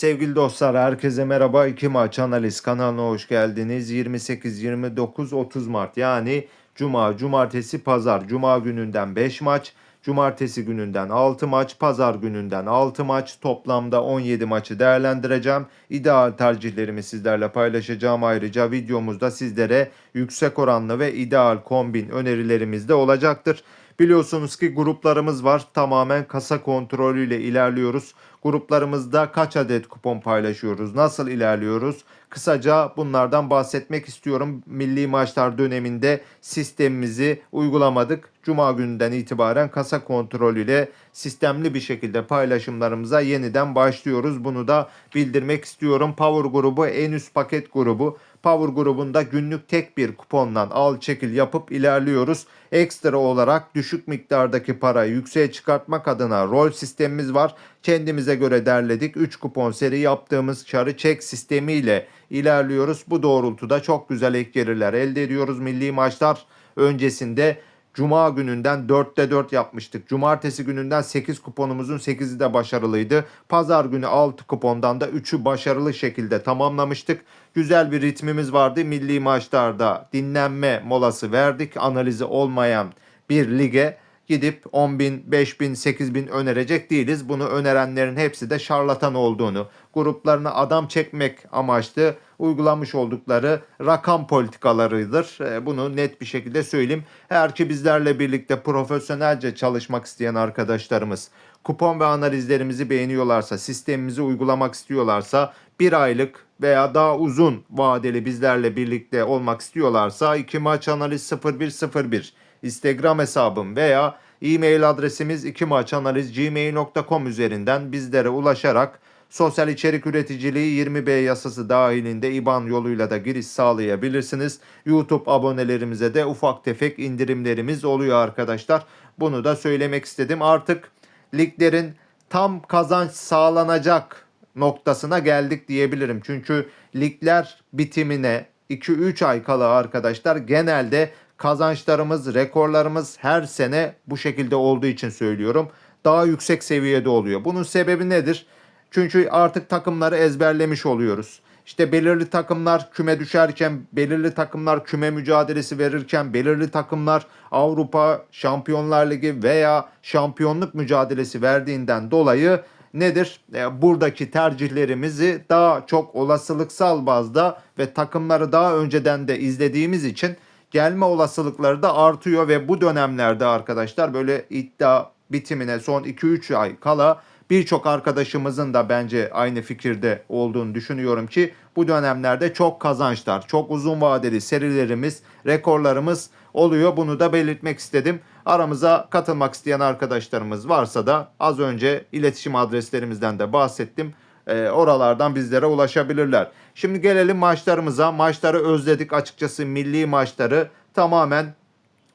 Sevgili dostlar herkese merhaba. İki maç analiz kanalına hoş geldiniz. 28, 29, 30 Mart yani Cuma, Cumartesi, Pazar. Cuma gününden 5 maç, Cumartesi gününden 6 maç, Pazar gününden 6 maç. Toplamda 17 maçı değerlendireceğim. İdeal tercihlerimi sizlerle paylaşacağım. Ayrıca videomuzda sizlere yüksek oranlı ve ideal kombin önerilerimiz de olacaktır. Biliyorsunuz ki gruplarımız var. Tamamen kasa kontrolüyle ilerliyoruz. Gruplarımızda kaç adet kupon paylaşıyoruz? Nasıl ilerliyoruz? Kısaca bunlardan bahsetmek istiyorum. Milli maçlar döneminde sistemimizi uygulamadık. Cuma gününden itibaren kasa kontrolüyle sistemli bir şekilde paylaşımlarımıza yeniden başlıyoruz. Bunu da bildirmek istiyorum. Power grubu en üst paket grubu. Power grubunda günlük tek bir kupondan al çekil yapıp ilerliyoruz. Ekstra olarak düşük miktardaki parayı yükseğe çıkartmak adına rol sistemimiz var. Kendimize göre derledik. 3 kupon seri yaptığımız çarı çek sistemiyle ilerliyoruz. Bu doğrultuda çok güzel ek gelirler elde ediyoruz. Milli maçlar öncesinde Cuma gününden 4'te 4 yapmıştık. Cumartesi gününden 8 kuponumuzun 8'i de başarılıydı. Pazar günü 6 kupondan da 3'ü başarılı şekilde tamamlamıştık. Güzel bir ritmimiz vardı. Milli maçlarda dinlenme molası verdik. Analizi olmayan bir lige gidip 10 bin, 5 bin, 8 bin önerecek değiliz. Bunu önerenlerin hepsi de şarlatan olduğunu, gruplarına adam çekmek amaçlı uygulamış oldukları rakam politikalarıdır. E, Bunu net bir şekilde söyleyeyim. Eğer ki bizlerle birlikte profesyonelce çalışmak isteyen arkadaşlarımız kupon ve analizlerimizi beğeniyorlarsa, sistemimizi uygulamak istiyorlarsa bir aylık veya daha uzun vadeli bizlerle birlikte olmak istiyorlarsa iki maç analiz 0101 Instagram hesabım veya e-mail adresimiz iki maç analiz gmail.com üzerinden bizlere ulaşarak sosyal içerik üreticiliği 20B yasası dahilinde IBAN yoluyla da giriş sağlayabilirsiniz. YouTube abonelerimize de ufak tefek indirimlerimiz oluyor arkadaşlar. Bunu da söylemek istedim. Artık liglerin tam kazanç sağlanacak noktasına geldik diyebilirim. Çünkü ligler bitimine 2-3 ay kala arkadaşlar genelde kazançlarımız, rekorlarımız her sene bu şekilde olduğu için söylüyorum. Daha yüksek seviyede oluyor. Bunun sebebi nedir? Çünkü artık takımları ezberlemiş oluyoruz. İşte belirli takımlar küme düşerken, belirli takımlar küme mücadelesi verirken, belirli takımlar Avrupa Şampiyonlar Ligi veya şampiyonluk mücadelesi verdiğinden dolayı nedir? E, buradaki tercihlerimizi daha çok olasılıksal bazda ve takımları daha önceden de izlediğimiz için gelme olasılıkları da artıyor ve bu dönemlerde arkadaşlar böyle iddia bitimine son 2-3 ay kala birçok arkadaşımızın da bence aynı fikirde olduğunu düşünüyorum ki bu dönemlerde çok kazançlar, çok uzun vadeli serilerimiz, rekorlarımız oluyor. Bunu da belirtmek istedim. Aramıza katılmak isteyen arkadaşlarımız varsa da az önce iletişim adreslerimizden de bahsettim. E, oralardan bizlere ulaşabilirler. Şimdi gelelim maçlarımıza. Maçları özledik açıkçası milli maçları tamamen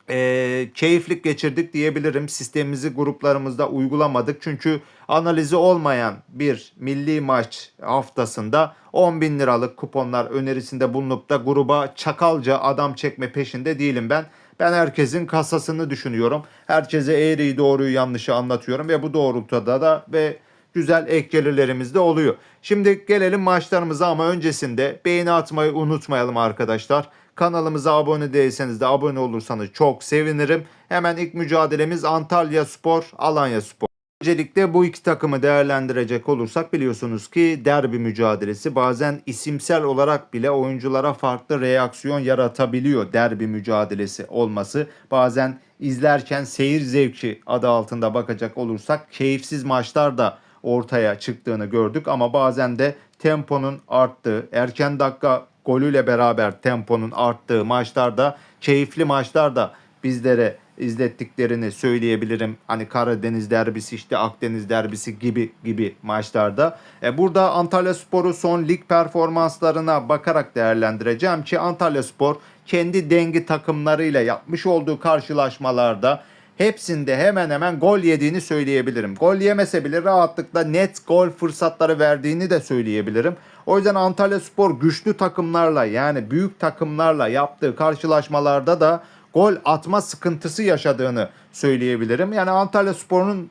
e, keyiflik geçirdik diyebilirim. Sistemimizi gruplarımızda uygulamadık. Çünkü analizi olmayan bir milli maç haftasında 10 bin liralık kuponlar önerisinde bulunup da gruba çakalca adam çekme peşinde değilim ben. Ben herkesin kasasını düşünüyorum. Herkese eğriyi doğruyu yanlışı anlatıyorum ve bu doğrultuda da ve güzel ek gelirlerimiz de oluyor. Şimdi gelelim maçlarımıza ama öncesinde beğeni atmayı unutmayalım arkadaşlar. Kanalımıza abone değilseniz de abone olursanız çok sevinirim. Hemen ilk mücadelemiz Antalya Spor, Alanya Spor. Öncelikle bu iki takımı değerlendirecek olursak biliyorsunuz ki derbi mücadelesi bazen isimsel olarak bile oyunculara farklı reaksiyon yaratabiliyor derbi mücadelesi olması. Bazen izlerken seyir zevki adı altında bakacak olursak keyifsiz maçlar da ortaya çıktığını gördük ama bazen de temponun arttığı, erken dakika golüyle beraber temponun arttığı maçlarda, keyifli maçlarda bizlere izlettiklerini söyleyebilirim. Hani Karadeniz derbisi işte Akdeniz derbisi gibi gibi maçlarda. E burada Antalya Spor'u son lig performanslarına bakarak değerlendireceğim ki Antalya Spor kendi dengi takımlarıyla yapmış olduğu karşılaşmalarda hepsinde hemen hemen gol yediğini söyleyebilirim. Gol yemese bile rahatlıkla net gol fırsatları verdiğini de söyleyebilirim. O yüzden Antalya Spor güçlü takımlarla yani büyük takımlarla yaptığı karşılaşmalarda da gol atma sıkıntısı yaşadığını söyleyebilirim. Yani Antalya Spor'un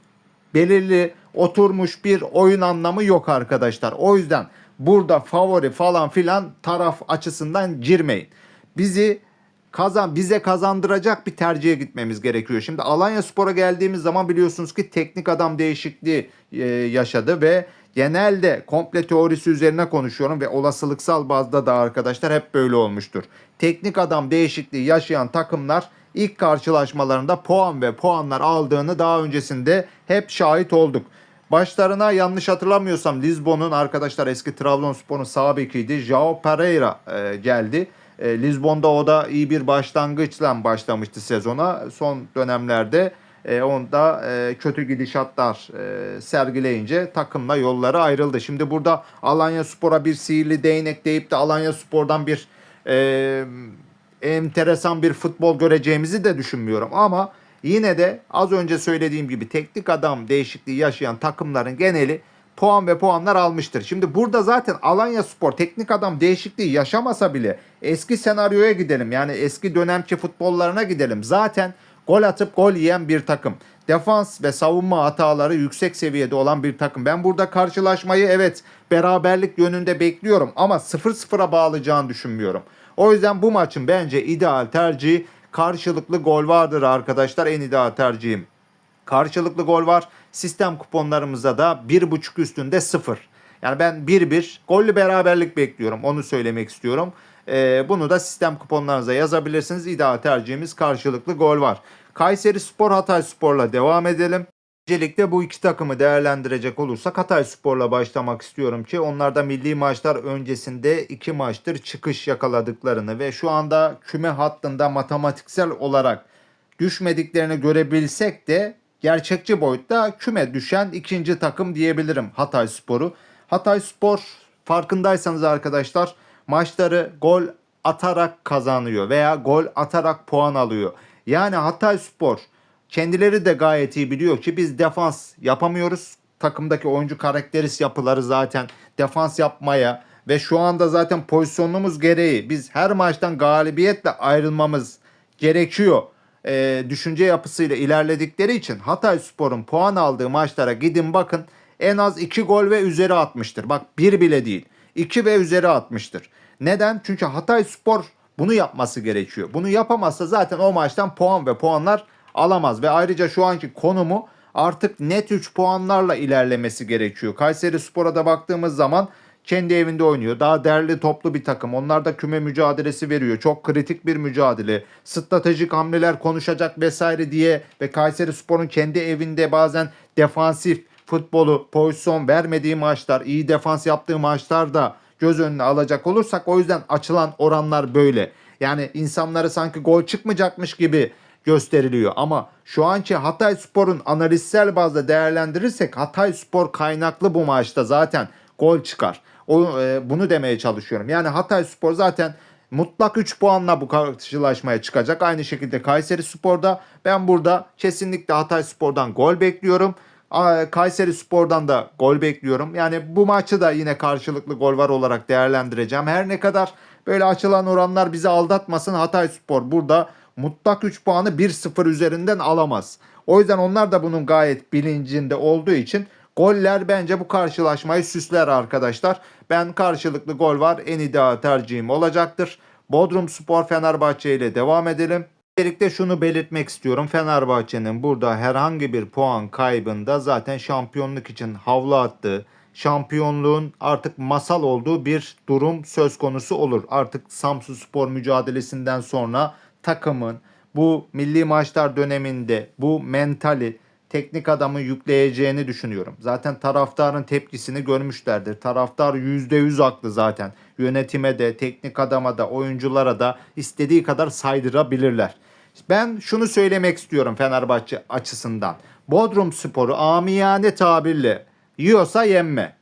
belirli oturmuş bir oyun anlamı yok arkadaşlar. O yüzden burada favori falan filan taraf açısından girmeyin. Bizi kazan bize kazandıracak bir tercihe gitmemiz gerekiyor. Şimdi Alanya Spor'a geldiğimiz zaman biliyorsunuz ki teknik adam değişikliği e, yaşadı ve genelde komple teorisi üzerine konuşuyorum ve olasılıksal bazda da arkadaşlar hep böyle olmuştur. Teknik adam değişikliği yaşayan takımlar ilk karşılaşmalarında puan ve puanlar aldığını daha öncesinde hep şahit olduk. Başlarına yanlış hatırlamıyorsam Lisbon'un arkadaşlar eski Trabzonspor'un sağ bekiydi. Joao Pereira e, geldi. E, Lisbon'da o da iyi bir başlangıçla başlamıştı sezona. Son dönemlerde e, onda e, kötü gidişatlar e, sergileyince takımla yolları ayrıldı. Şimdi burada Alanya Spor'a bir sihirli değnek deyip de Alanya Spor'dan bir e, enteresan bir futbol göreceğimizi de düşünmüyorum. Ama yine de az önce söylediğim gibi teknik adam değişikliği yaşayan takımların geneli puan ve puanlar almıştır. Şimdi burada zaten Alanya Spor teknik adam değişikliği yaşamasa bile eski senaryoya gidelim. Yani eski dönemki futbollarına gidelim. Zaten gol atıp gol yiyen bir takım. Defans ve savunma hataları yüksek seviyede olan bir takım. Ben burada karşılaşmayı evet beraberlik yönünde bekliyorum ama 0-0'a bağlayacağını düşünmüyorum. O yüzden bu maçın bence ideal tercihi karşılıklı gol vardır arkadaşlar. En ideal tercihim karşılıklı gol var. Sistem kuponlarımızda da 1.5 üstünde 0. Yani ben 1-1 gollü beraberlik bekliyorum. Onu söylemek istiyorum. Ee, bunu da sistem kuponlarınıza yazabilirsiniz. İdeal tercihimiz karşılıklı gol var. Kayseri Spor Hatay Spor'la devam edelim. Öncelikle bu iki takımı değerlendirecek olursak Hatay Spor'la başlamak istiyorum ki onlar da milli maçlar öncesinde iki maçtır çıkış yakaladıklarını ve şu anda küme hattında matematiksel olarak düşmediklerini görebilsek de gerçekçi boyutta küme düşen ikinci takım diyebilirim Hatay Spor'u. Hatay Spor farkındaysanız arkadaşlar maçları gol atarak kazanıyor veya gol atarak puan alıyor. Yani Hatay Spor kendileri de gayet iyi biliyor ki biz defans yapamıyoruz. Takımdaki oyuncu karakteris yapıları zaten defans yapmaya ve şu anda zaten pozisyonumuz gereği biz her maçtan galibiyetle ayrılmamız gerekiyor e, düşünce yapısıyla ilerledikleri için Hatay Spor'un puan aldığı maçlara gidin bakın en az 2 gol ve üzeri atmıştır. Bak bir bile değil 2 ve üzeri atmıştır. Neden? Çünkü Hatay Spor bunu yapması gerekiyor. Bunu yapamazsa zaten o maçtan puan ve puanlar alamaz ve ayrıca şu anki konumu artık net 3 puanlarla ilerlemesi gerekiyor. Kayseri Spor'a da baktığımız zaman kendi evinde oynuyor. Daha derli toplu bir takım. Onlar da küme mücadelesi veriyor. Çok kritik bir mücadele. Stratejik hamleler konuşacak vesaire diye ve Kayseri Spor'un kendi evinde bazen defansif futbolu pozisyon vermediği maçlar, iyi defans yaptığı maçlar da göz önüne alacak olursak o yüzden açılan oranlar böyle. Yani insanları sanki gol çıkmayacakmış gibi gösteriliyor. Ama şu anki Hatay Spor'un analizsel bazda değerlendirirsek Hatay Spor kaynaklı bu maçta zaten gol çıkar. O, e, bunu demeye çalışıyorum. Yani Hatay Spor zaten mutlak 3 puanla bu karşılaşmaya çıkacak. Aynı şekilde Kayseri Spor'da ben burada kesinlikle Hatay Spor'dan gol bekliyorum. Kayseri Spor'dan da gol bekliyorum. Yani bu maçı da yine karşılıklı gol var olarak değerlendireceğim. Her ne kadar böyle açılan oranlar bizi aldatmasın Hatay Spor burada mutlak 3 puanı 1-0 üzerinden alamaz. O yüzden onlar da bunun gayet bilincinde olduğu için Goller bence bu karşılaşmayı süsler arkadaşlar. Ben karşılıklı gol var en ideal tercihim olacaktır. Bodrum Spor Fenerbahçe ile devam edelim. Öncelikle şunu belirtmek istiyorum. Fenerbahçe'nin burada herhangi bir puan kaybında zaten şampiyonluk için havlu attığı, şampiyonluğun artık masal olduğu bir durum söz konusu olur. Artık Samsun Spor mücadelesinden sonra takımın bu milli maçlar döneminde bu mentali teknik adamı yükleyeceğini düşünüyorum. Zaten taraftarın tepkisini görmüşlerdir. Taraftar %100 haklı zaten. Yönetime de, teknik adama da, oyunculara da istediği kadar saydırabilirler. Ben şunu söylemek istiyorum Fenerbahçe açısından. Bodrum Sporu amiyane tabirle yiyorsa yenme.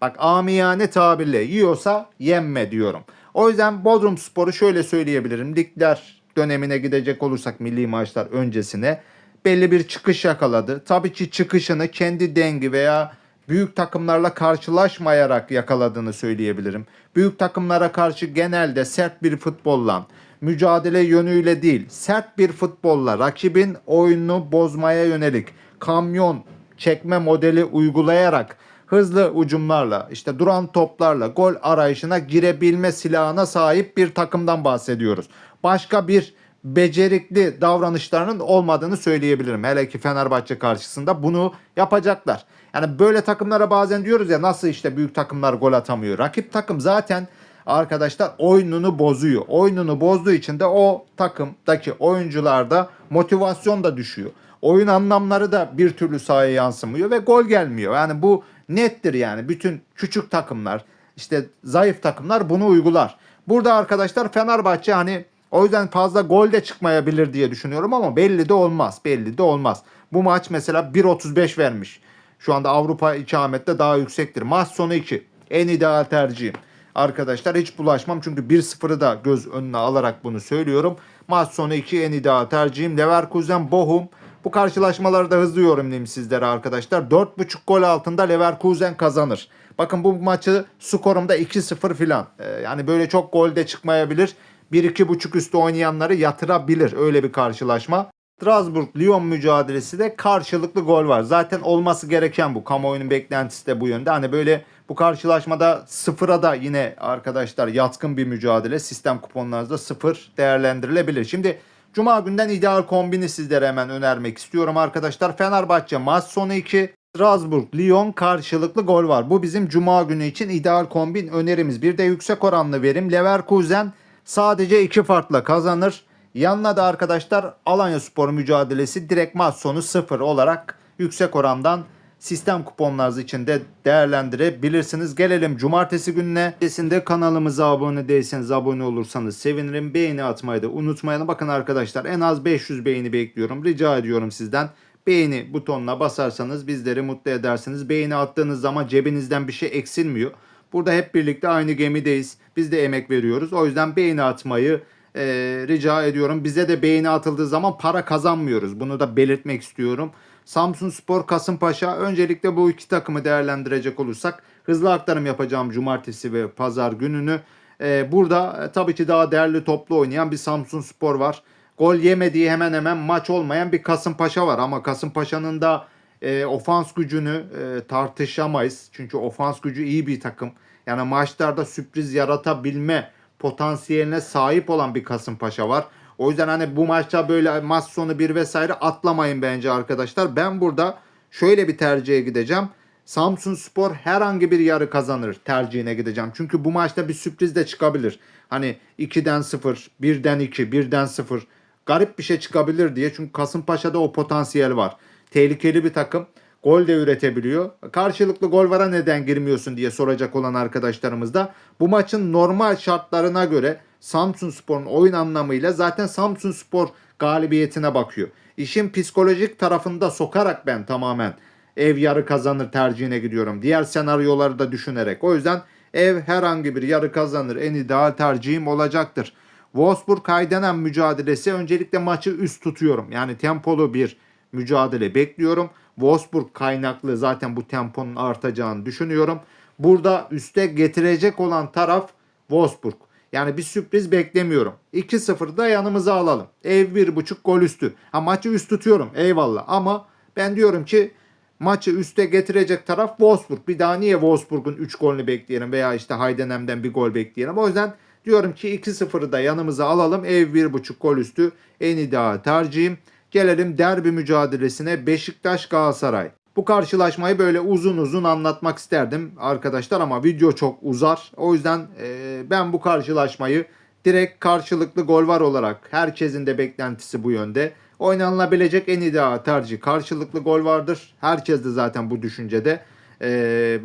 Bak amiyane tabirle yiyorsa yenme diyorum. O yüzden Bodrum Sporu şöyle söyleyebilirim. Ligler dönemine gidecek olursak milli maçlar öncesine belli bir çıkış yakaladı. Tabii ki çıkışını kendi dengi veya büyük takımlarla karşılaşmayarak yakaladığını söyleyebilirim. Büyük takımlara karşı genelde sert bir futbolla, mücadele yönüyle değil, sert bir futbolla rakibin oyununu bozmaya yönelik kamyon çekme modeli uygulayarak hızlı ucumlarla işte duran toplarla gol arayışına girebilme silahına sahip bir takımdan bahsediyoruz. Başka bir becerikli davranışlarının olmadığını söyleyebilirim. Hele ki Fenerbahçe karşısında bunu yapacaklar. Yani böyle takımlara bazen diyoruz ya nasıl işte büyük takımlar gol atamıyor. Rakip takım zaten arkadaşlar oyununu bozuyor. Oyununu bozduğu için de o takımdaki oyuncularda motivasyon da düşüyor. Oyun anlamları da bir türlü sahaya yansımıyor ve gol gelmiyor. Yani bu nettir yani. Bütün küçük takımlar, işte zayıf takımlar bunu uygular. Burada arkadaşlar Fenerbahçe hani o yüzden fazla gol de çıkmayabilir diye düşünüyorum ama belli de olmaz. Belli de olmaz. Bu maç mesela 1.35 vermiş. Şu anda Avrupa ikamette daha yüksektir. Maç sonu 2. En ideal tercihim. Arkadaşlar hiç bulaşmam çünkü 1-0'ı da göz önüne alarak bunu söylüyorum. Maç sonu 2 en ideal tercihim. Leverkusen Bochum. Bu karşılaşmaları da hızlı yorumlayayım sizlere arkadaşlar. 4.5 gol altında Leverkusen kazanır. Bakın bu maçı skorumda 2-0 filan. Ee, yani böyle çok gol de çıkmayabilir. 1-2.5 üstü oynayanları yatırabilir öyle bir karşılaşma. Strasbourg-Lyon mücadelesi de karşılıklı gol var. Zaten olması gereken bu. Kamuoyunun beklentisi de bu yönde. Hani böyle bu karşılaşmada sıfıra da yine arkadaşlar yatkın bir mücadele. Sistem kuponlarınızda sıfır değerlendirilebilir. Şimdi Cuma günden ideal kombini sizlere hemen önermek istiyorum arkadaşlar. Fenerbahçe maç sonu 2. Strasbourg, Lyon karşılıklı gol var. Bu bizim Cuma günü için ideal kombin önerimiz. Bir de yüksek oranlı verim. Leverkusen sadece iki farkla kazanır. Yanına da arkadaşlar Alanya Spor mücadelesi direkt maç sonu 0 olarak yüksek orandan sistem kuponlarınız için de değerlendirebilirsiniz. Gelelim cumartesi gününe. Öncesinde kanalımıza abone değilseniz abone olursanız sevinirim. Beğeni atmayı da unutmayın. Bakın arkadaşlar en az 500 beğeni bekliyorum. Rica ediyorum sizden. Beğeni butonuna basarsanız bizleri mutlu edersiniz. Beğeni attığınız zaman cebinizden bir şey eksilmiyor. Burada hep birlikte aynı gemideyiz. Biz de emek veriyoruz. O yüzden beğeni atmayı e, rica ediyorum. Bize de beğeni atıldığı zaman para kazanmıyoruz. Bunu da belirtmek istiyorum. Samsun Spor Kasımpaşa öncelikle bu iki takımı değerlendirecek olursak hızlı aktarım yapacağım cumartesi ve pazar gününü. E, burada e, tabii ki daha değerli toplu oynayan bir Samsun Spor var. Gol yemediği hemen hemen maç olmayan bir Kasımpaşa var ama Kasımpaşa'nın da e, ofans gücünü e, tartışamayız. Çünkü ofans gücü iyi bir takım. Yani maçlarda sürpriz yaratabilme potansiyeline sahip olan bir Kasımpaşa var. O yüzden hani bu maçta böyle maç sonu bir vesaire atlamayın bence arkadaşlar. Ben burada şöyle bir tercihe gideceğim. Samsun Spor herhangi bir yarı kazanır tercihine gideceğim. Çünkü bu maçta bir sürpriz de çıkabilir. Hani 2'den 0, 1'den 2, 1'den 0 garip bir şey çıkabilir diye. Çünkü Kasımpaşa'da o potansiyel var. Tehlikeli bir takım. Gol de üretebiliyor. Karşılıklı gol vara neden girmiyorsun diye soracak olan arkadaşlarımız da bu maçın normal şartlarına göre Samsun Spor'un oyun anlamıyla zaten Samsun Spor galibiyetine bakıyor. İşin psikolojik tarafında sokarak ben tamamen ev yarı kazanır tercihine gidiyorum. Diğer senaryoları da düşünerek. O yüzden ev herhangi bir yarı kazanır en ideal tercihim olacaktır. Wolfsburg Heidenheim mücadelesi öncelikle maçı üst tutuyorum. Yani tempolu bir mücadele bekliyorum. Wolfsburg kaynaklı zaten bu temponun artacağını düşünüyorum. Burada üste getirecek olan taraf Wolfsburg. Yani bir sürpriz beklemiyorum. 2-0 da yanımıza alalım. Ev 1.5 gol üstü. Ha maçı üst tutuyorum eyvallah ama ben diyorum ki maçı üste getirecek taraf Wolfsburg. Bir daha niye Wolfsburg'un 3 golünü bekleyelim veya işte Heidenheim'den bir gol bekleyelim. O yüzden diyorum ki 2-0'ı da yanımıza alalım. Ev 1.5 gol üstü en ideal tercihim. Gelelim derbi mücadelesine Beşiktaş Galatasaray. Bu karşılaşmayı böyle uzun uzun anlatmak isterdim arkadaşlar ama video çok uzar. O yüzden e, ben bu karşılaşmayı direkt karşılıklı gol var olarak herkesin de beklentisi bu yönde. Oynanılabilecek en ideal tercih karşılıklı gol vardır. Herkes de zaten bu düşüncede. E,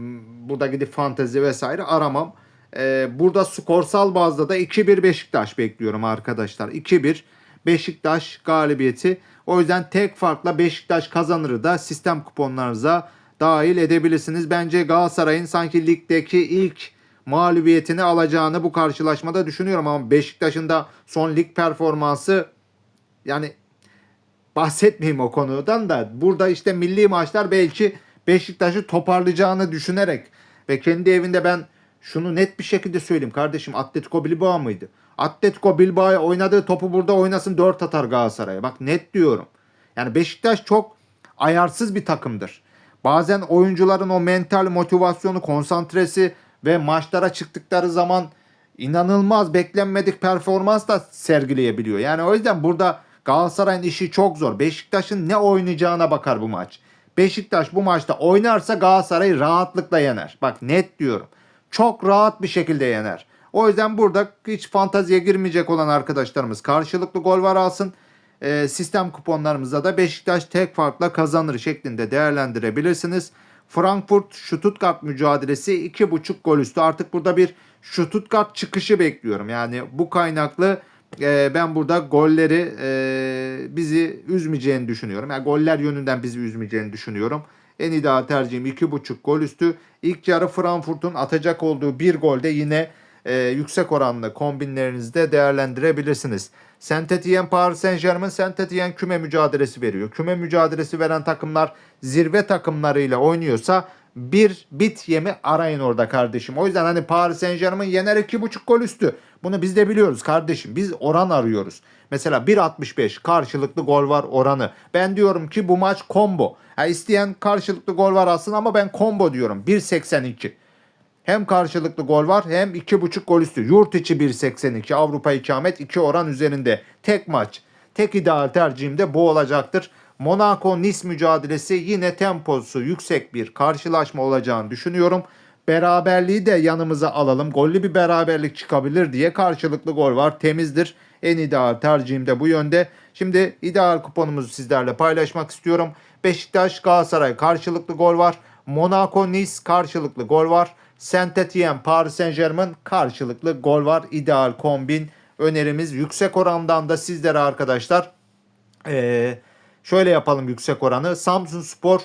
burada gidip fantezi vesaire aramam. E, burada skorsal bazda da 2-1 Beşiktaş bekliyorum arkadaşlar. 2-1 Beşiktaş galibiyeti. O yüzden tek farkla Beşiktaş kazanırı da sistem kuponlarınıza dahil edebilirsiniz. Bence Galatasaray'ın sanki ligdeki ilk mağlubiyetini alacağını bu karşılaşmada düşünüyorum ama Beşiktaş'ın da son lig performansı yani bahsetmeyeyim o konudan da burada işte milli maçlar belki Beşiktaş'ı toparlayacağını düşünerek ve kendi evinde ben şunu net bir şekilde söyleyeyim kardeşim Atletico Bilbao mıydı? Atletico Bilbao'ya oynadığı topu burada oynasın 4 atar Galatasaray'a. Bak net diyorum. Yani Beşiktaş çok ayarsız bir takımdır. Bazen oyuncuların o mental motivasyonu, konsantresi ve maçlara çıktıkları zaman inanılmaz beklenmedik performans da sergileyebiliyor. Yani o yüzden burada Galatasaray'ın işi çok zor. Beşiktaş'ın ne oynayacağına bakar bu maç. Beşiktaş bu maçta oynarsa Galatasaray'ı rahatlıkla yener. Bak net diyorum. Çok rahat bir şekilde yener. O yüzden burada hiç fantaziye girmeyecek olan arkadaşlarımız karşılıklı gol var alsın. Ee, sistem kuponlarımızda da Beşiktaş tek farkla kazanır şeklinde değerlendirebilirsiniz. Frankfurt Stuttgart mücadelesi 2.5 gol üstü. Artık burada bir Stuttgart çıkışı bekliyorum. Yani bu kaynaklı e, ben burada golleri e, bizi üzmeyeceğini düşünüyorum. Yani goller yönünden bizi üzmeyeceğini düşünüyorum. En ideal tercihim 2.5 gol üstü. İlk yarı Frankfurt'un atacak olduğu bir golde yine e, yüksek oranlı kombinlerinizde değerlendirebilirsiniz. Saint Etienne Paris Saint Germain Saint Etienne küme mücadelesi veriyor. Küme mücadelesi veren takımlar zirve takımlarıyla oynuyorsa bir bit yemi arayın orada kardeşim. O yüzden hani Paris Saint Germain yener 2.5 gol üstü. Bunu biz de biliyoruz kardeşim. Biz oran arıyoruz. Mesela 1.65 karşılıklı gol var oranı. Ben diyorum ki bu maç combo. Ha, isteyen karşılıklı gol var aslında ama ben combo diyorum. 1.82. Hem karşılıklı gol var hem 2.5 gol üstü. Yurt içi 1.82 Avrupa ikamet 2 oran üzerinde. Tek maç. Tek ideal tercihim de bu olacaktır. Monaco Nice mücadelesi yine temposu yüksek bir karşılaşma olacağını düşünüyorum. Beraberliği de yanımıza alalım. Gollü bir beraberlik çıkabilir diye karşılıklı gol var. Temizdir. En ideal tercihim de bu yönde. Şimdi ideal kuponumuzu sizlerle paylaşmak istiyorum. Beşiktaş Galatasaray karşılıklı gol var. Monaco Nice karşılıklı gol var. Saint Etienne Paris Saint Germain karşılıklı gol var. İdeal kombin önerimiz yüksek orandan da sizlere arkadaşlar ee, şöyle yapalım yüksek oranı. Samsun Spor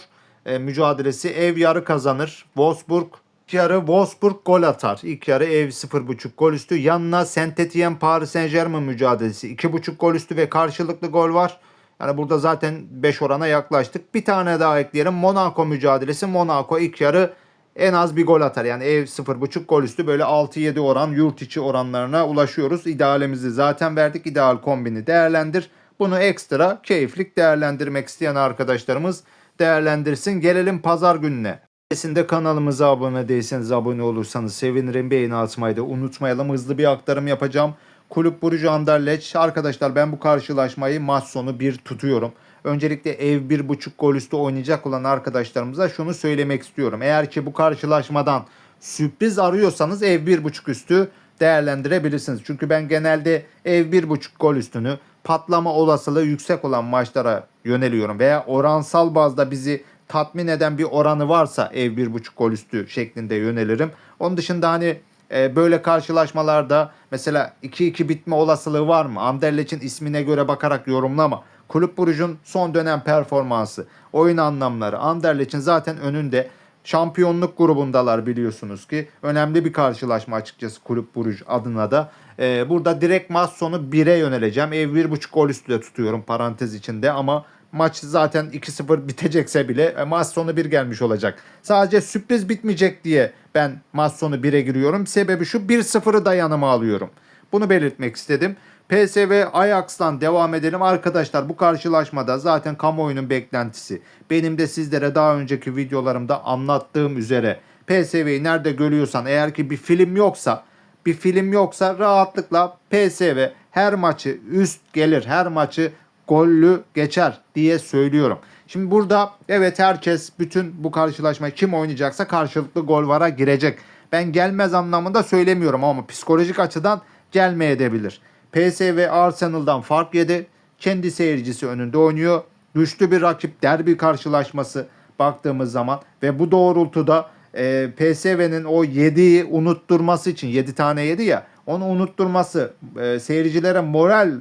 e, mücadelesi ev yarı kazanır. Wolfsburg ilk yarı Wolfsburg gol atar. İlk yarı ev 0.5 gol üstü. Yanına Saint Etienne Paris Saint Germain mücadelesi 2.5 gol üstü ve karşılıklı gol var. Yani burada zaten 5 orana yaklaştık. Bir tane daha ekleyelim. Monaco mücadelesi. Monaco ilk yarı en az bir gol atar. Yani ev 0.5 gol üstü böyle 6-7 oran yurt içi oranlarına ulaşıyoruz. İdealimizi zaten verdik. İdeal kombini değerlendir. Bunu ekstra keyiflik değerlendirmek isteyen arkadaşlarımız değerlendirsin. Gelelim pazar gününe. Öncesinde kanalımıza abone değilseniz abone olursanız sevinirim. Beğeni atmayı da unutmayalım. Hızlı bir aktarım yapacağım. Kulüp Burucu Anderlecht. Arkadaşlar ben bu karşılaşmayı maç sonu bir tutuyorum. Öncelikle ev 1.5 gol üstü oynayacak olan arkadaşlarımıza şunu söylemek istiyorum. Eğer ki bu karşılaşmadan sürpriz arıyorsanız ev 1.5 üstü değerlendirebilirsiniz. Çünkü ben genelde ev 1.5 gol üstünü patlama olasılığı yüksek olan maçlara yöneliyorum. Veya oransal bazda bizi tatmin eden bir oranı varsa ev 1.5 gol üstü şeklinde yönelirim. Onun dışında hani e, böyle karşılaşmalarda mesela 2-2 bitme olasılığı var mı? Anderlecht'in ismine göre bakarak yorumlama. Kulüp Brugge'un son dönem performansı, oyun anlamları. Anderlecht'in zaten önünde şampiyonluk grubundalar biliyorsunuz ki. Önemli bir karşılaşma açıkçası Kulüp Brugge adına da. Ee, burada direkt maç sonu 1'e yöneleceğim. Ev 1.5 gol üstü de tutuyorum parantez içinde ama maç zaten 2-0 bitecekse bile e, maç sonu 1 gelmiş olacak. Sadece sürpriz bitmeyecek diye ben maç sonu 1'e giriyorum. Sebebi şu 1-0'ı da yanıma alıyorum. Bunu belirtmek istedim. PSV Ajax'tan devam edelim. Arkadaşlar bu karşılaşmada zaten kamuoyunun beklentisi. Benim de sizlere daha önceki videolarımda anlattığım üzere PSV'yi nerede görüyorsan eğer ki bir film yoksa bir film yoksa rahatlıkla PSV her maçı üst gelir. Her maçı gollü geçer diye söylüyorum. Şimdi burada evet herkes bütün bu karşılaşma kim oynayacaksa karşılıklı gol vara girecek. Ben gelmez anlamında söylemiyorum ama psikolojik açıdan gelmeyebilir. PSV Arsenal'dan fark yedi. Kendi seyircisi önünde oynuyor. Güçlü bir rakip derbi karşılaşması baktığımız zaman ve bu doğrultuda e, PSV'nin o 7'yi unutturması için 7 tane yedi ya onu unutturması e, seyircilere moral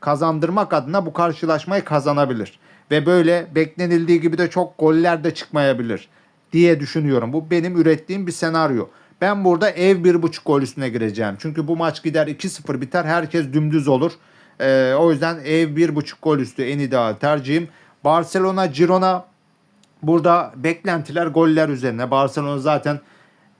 kazandırmak adına bu karşılaşmayı kazanabilir. Ve böyle beklenildiği gibi de çok goller de çıkmayabilir diye düşünüyorum. Bu benim ürettiğim bir senaryo. Ben burada ev 1.5 gol üstüne gireceğim. Çünkü bu maç gider 2-0 biter. Herkes dümdüz olur. Ee, o yüzden ev 1.5 gol üstü en ideal tercihim. Barcelona Girona burada beklentiler goller üzerine. Barcelona zaten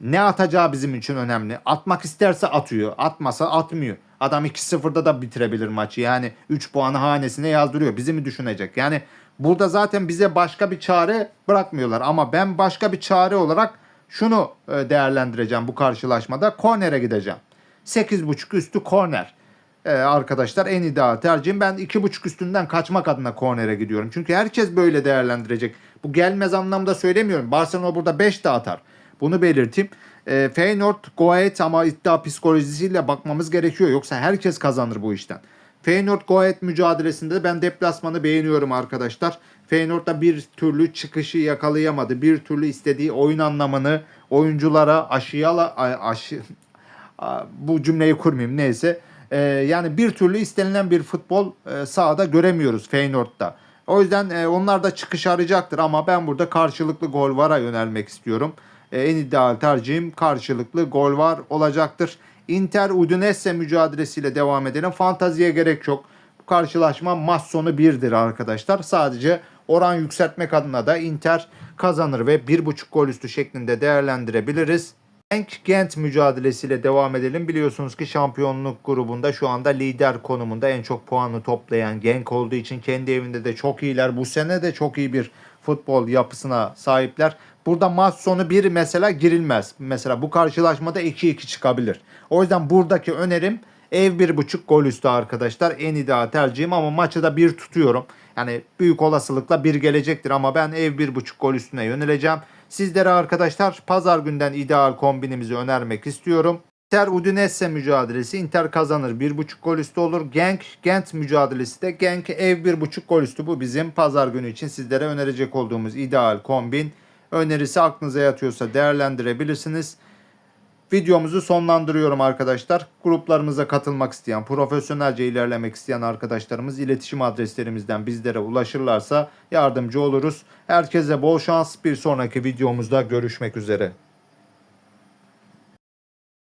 ne atacağı bizim için önemli. Atmak isterse atıyor. Atmasa atmıyor. Adam 2-0'da da bitirebilir maçı. Yani 3 puanı hanesine yazdırıyor. Bizi mi düşünecek? Yani Burada zaten bize başka bir çare bırakmıyorlar ama ben başka bir çare olarak şunu e, değerlendireceğim bu karşılaşmada. Korner'e gideceğim. 8.5 üstü korner. Ee, arkadaşlar en ideal tercihim. Ben 2.5 üstünden kaçmak adına kornere gidiyorum. Çünkü herkes böyle değerlendirecek. Bu gelmez anlamda söylemiyorum. Barcelona burada 5 de atar. Bunu belirteyim. E, Feyenoord Goet ama iddia psikolojisiyle bakmamız gerekiyor. Yoksa herkes kazanır bu işten. Feyenoord Goet mücadelesinde de ben deplasmanı beğeniyorum arkadaşlar. Feyenoord da bir türlü çıkışı yakalayamadı. Bir türlü istediği oyun anlamını oyunculara aşıyala aşı bu cümleyi kurmayayım neyse. Ee, yani bir türlü istenilen bir futbol e, sahada göremiyoruz Feyenoord'da. O yüzden e, onlar da çıkış arayacaktır ama ben burada karşılıklı gol vara yönelmek istiyorum. E, en ideal tercihim karşılıklı gol var olacaktır. Inter Udinese mücadelesiyle devam edelim. Fantaziye gerek yok. Bu karşılaşma maç sonu 1'dir arkadaşlar. Sadece oran yükseltmek adına da Inter kazanır ve 1.5 gol üstü şeklinde değerlendirebiliriz. Genk Gent mücadelesiyle devam edelim. Biliyorsunuz ki şampiyonluk grubunda şu anda lider konumunda en çok puanı toplayan Genk olduğu için kendi evinde de çok iyiler. Bu sene de çok iyi bir futbol yapısına sahipler. Burada maç sonu bir mesela girilmez. Mesela bu karşılaşmada 2-2 çıkabilir. O yüzden buradaki önerim ev 1.5 gol üstü arkadaşlar. En ideal tercihim ama maçı da bir tutuyorum. Yani büyük olasılıkla bir gelecektir ama ben ev 1.5 gol üstüne yöneleceğim. Sizlere arkadaşlar pazar günden ideal kombinimizi önermek istiyorum. Inter Udinese mücadelesi Inter kazanır 1.5 gol üstü olur. Genk Gent mücadelesi de Genk ev 1.5 gol üstü bu bizim pazar günü için sizlere önerecek olduğumuz ideal kombin. Önerisi aklınıza yatıyorsa değerlendirebilirsiniz. Videomuzu sonlandırıyorum arkadaşlar. Gruplarımıza katılmak isteyen, profesyonelce ilerlemek isteyen arkadaşlarımız iletişim adreslerimizden bizlere ulaşırlarsa yardımcı oluruz. Herkese bol şans. Bir sonraki videomuzda görüşmek üzere.